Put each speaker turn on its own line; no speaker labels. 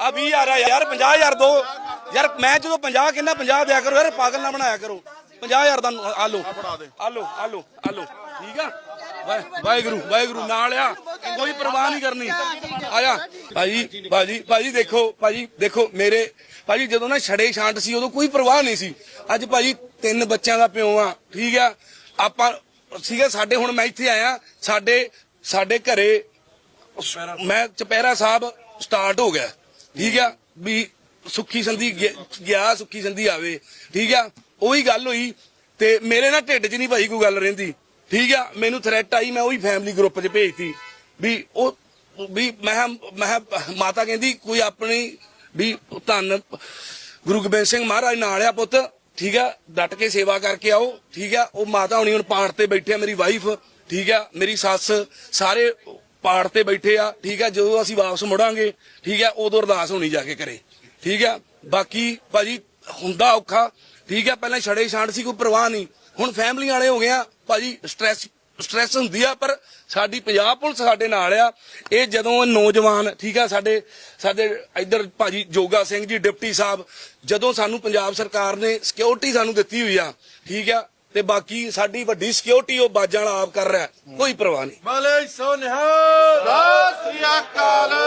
ਆ 20000 ਆ ਯਾਰ 50000 ਦੋ। ਯਾਰ ਮੈਂ ਜਦੋਂ 50 ਕਹਿੰਦਾ 50 ਦਿਆ ਕਰੋ। ਯਾਰ ਪਾਗਲ ਨਾ ਬਣਾਇਆ ਕਰੋ। 50000 ਦਾ ਆ ਲੋ ਆ ਲੋ ਠੀਕ ਆ? ਵਾਹਿਗੁਰੂ ਵਾਹਿਗੁਰੂ, ਨਾਲ ਆ। ਕੋਈ ਪਰਵਾਹ ਨਹੀਂ ਕਰਨੀ। ਆਇਆ। ਭਾਜੀ ਭਾਜੀ ਭਾਜੀ ਦੇਖੋ ਭਾਜੀ ਦੇਖੋ, ਮੇਰੇ ਭਾਜੀ ਜਦੋਂ ਨਾ ਛੜੇ ਛਾਂਟ ਸੀ, ਉਦੋਂ ਕੋਈ ਪਰਵਾਹ ਨਹੀਂ ਸੀ। ਅੱਜ ਭਾਜੀ ਤਿੰਨ ਬੱਚਿਆਂ ਦਾ ਪਿਓ ਆ। ਠੀਕ ਆ? ਆਪਾਂ ਸੀਗਾ ਸਾਡੇ ਹੁਣ ਮੈਂ ਇੱਥੇ ਆਇਆ। ਸਾਡੇ ਸਾਡੇ ਘਰੇ ਮੈਂ ਚਪੈਰਾ ਸਾਹਿਬ ਸਟਾਰਟ ਹੋ ਗਿਆ। ਠੀਕ ਆ? ਵੀ ਸੁੱਖੀ ਸੰਧੀ ਗਿਆ- ਗਿਆ, ਸੁੱਖੀ ਸੰਧੀ ਆਵੇ। ਠੀਕ ਆ? ਉਹੀ ਗੱਲ ਹੋਈ ਤੇ ਮੇਰੇ ਨਾਲ ਢਿੱਡ 'ਚ ਨਹੀਂ ਭਾਈ ਕੋਈ ਗੱਲ ਰਹਿੰਦੀ। ਠੀਕ ਆ? ਮੈਨੂੰ ਥ੍ਰੈਟ ਆਈ, ਮੈਂ ਉਹੀ ਫੈਮਿਲੀ ਗਰੁੱਪ 'ਚ ਭੇਜਤੀ। ਵੀ ਉਹ ਵੀ ਮੈਂ ਕਿਹਾ- ਮੈਂ ਕਿਹਾ, ਮਾਤਾ ਕਹਿੰਦੀ, ਕੋਈ ਆਪਣੀ ਵੀ ਧੰਨ ਗੁਰੂ ਗੋਬਿੰਦ ਸਿੰਘ ਮਹਾਰਾਜ ਨਾਲ ਆ ਪੁੱਤ। ਠੀਕ ਆ? ਡਟ ਕੇ ਸੇਵਾ ਕਰਕੇ ਆਓ। ਠੀਕ ਆ? ਉਹ ਮਾਤਾ ਹੁਣੀ ਹੁਣ ਪਾਠ ਤੇ ਬੈਠੇ ਆ, ਮੇਰੀ ਵਾਈਫ ਠੀਕ ਆ? ਮੇਰੀ ਸੱਸ। ਸਾਰੇ ਪਾੜ ਤੇ ਬੈਠੇ ਆ, ਠੀਕ ਆ, ਜਦੋਂ ਅਸੀਂ ਵਾਪਸ ਮੁੜਾਂਗੇ, ਠੀਕ ਆ, ਉਦੋਂ ਅਰਦਾਸ ਹੋਣੀ ਜਾ ਕੇ ਕਰੇ, ਠੀਕ ਆ। ਬਾਕੀ ਭਾਜੀ ਹੁੰਦਾ ਔਖਾ, ਠੀਕ ਆ, ਪਹਿਲਾਂ ਛੜੇ ਛਾਂਡ ਸੀ, ਕੋਈ ਪਰਵਾਹ ਨਹੀਂ। ਹੁਣ ਫੈਮਲੀ ਵਾਲੇ ਹੋ ਗਏ ਆ, ਭਾਜੀ ਸਟ੍ਰੈਸ ਸਟ੍ਰੈਸ ਹੁੰਦੀ ਆ, ਪਰ ਸਾਡੀ ਪੰਜਾਬ ਪੁਲਿਸ ਸਾਡੇ ਨਾਲ ਆ। ਇਹ ਜਦੋਂ ਨੌਜਵਾਨ, ਠੀਕ ਆ, ਸਾਡੇ ਸਾਡੇ ਇੱਧਰ ਭਾਜੀ ਜੋਗਾ ਸਿੰਘ ਜੀ, ਡਿਪਟੀ ਸਾਹਿਬ, ਜਦੋਂ ਸਾਨੂੰ ਪੰਜਾਬ ਸਰਕਾਰ ਨੇ ਸਿਕਿਉਰਿਟੀ ਸਾਨੂੰ ਦਿੱਤੀ ਹੋਈ ਆ, ਠੀਕ ਆ ਤੇ ਬਾਕੀ ਸਾਡੀ ਵੱਡੀ ਸਿਕਿਉਰਿਟੀ ਉਹ ਬਾਜਾਂ ਵਾਲਾ ਆਪ ਕਰ ਰਿਹਾ। ਕੋਈ ਪਰਵਾਹ ਨਹੀਂ।
ਬਲੇ ਸੋ ਨਿਹਾਲ, ਸਤਿ ਸ੍ਰੀ ਅਕਾਲ।